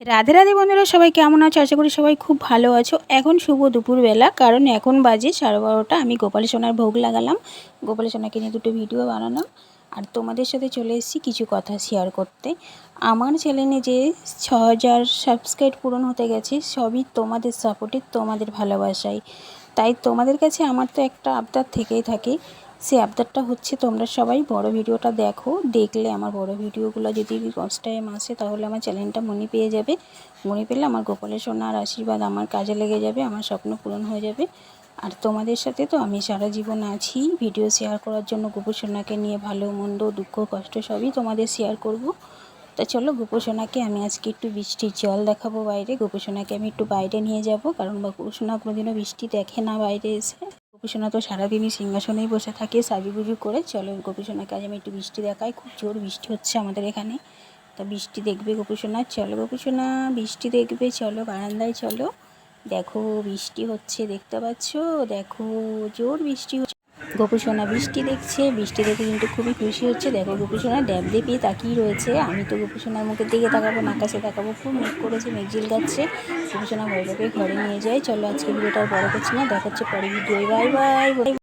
রাধে রাধে বন্ধুরা, সবাই কেমন আছো? আশা করি সবাই খুব ভালো আছো। এখন শুভ দুপুরবেলা, কারণ এখন বাজে সাড়ে বারোটা। আমি গোপাল সোনার ভোগ লাগালাম। গোপাল সোনাকে নিয়ে দুটো ভিডিও বানালাম। আর তোমাদের সাথে চলে এসেছি কিছু কথা শেয়ার করতে। আমার চ্যানেলে যে ছ হাজার সাবস্ক্রাইব পূরণ হতে গেছে, সবই তোমাদের সাপোর্টে তোমাদের ভালোবাসায়। তাই তোমাদের কাছে আমার তো একটা আবদার থেকেই থাকে সেই আবদারটা হচ্ছে তোমরা সবাই বড় ভিডিওটা দেখো, দেখলে আমার বড় ভিডিওগুলো যদি ফার্স্ট টাইম আসে তাহলে আমার চ্যানেলটা মনে পেয়ে যাবে। মনে পেলে আমার গোপালের সোনার আশীর্বাদ আমার কাজে লেগে যাবে, আমার স্বপ্ন পূরণ হয়ে যাবে। আর তোমাদের সাথে তো আমি সারা জীবন আছি ভিডিও শেয়ার করার জন্য গোপু সোনাকে নিয়ে ভালো, মন্দ, দুঃখ, কষ্ট সবই তোমাদের শেয়ার করব। তা চলো গোপোষণাকে আমি আজকে একটু বৃষ্টির জল দেখাবো বাইরে গোপোষণাকে আমি একটু বাইরে নিয়ে যাব, কারণ গোপোষণা কোনোদিনও বৃষ্টি দেখে না বাইরে এসে। গোপীসোনা তো সারাদিনই সিংহাসনেই বসে থাকে, সাজুগুজু করে। চলো গোপীসোনাকে আজ আমি একটু বৃষ্টি দেখাই, খুব জোর বৃষ্টি হচ্ছে আমাদের এখানে। তা বৃষ্টি দেখবে গোপীসোনা, চলো গোপীসোনা, বৃষ্টি দেখবে, চলো বারান্দায় চলো। দেখো বৃষ্টি হচ্ছে, দেখতে পাচ্ছ? দেখো, জোর বৃষ্টি হচ্ছে। গোপীসোনা বৃষ্টি দেখছে, বৃষ্টি দেখে কিন্তু খুবই খুশি হচ্ছে। দেখো গোপীসোনা ড্যাব দিয়ে তাকিয়ে রয়েছে। আমি তো গোপীসোনার মুখের দিকে তাকাবো না, আকাশে তাকাবো। খুব মেঘ করেছে, মেঘ ঝিল গাচ্ছে গোপীসোনা ভয় ভয় ঘরে নিয়ে যায়। চলো আজকে ভিডিওটা বড় করছি না, দেখাচ্ছে পরে ভিডিও বাই বাই।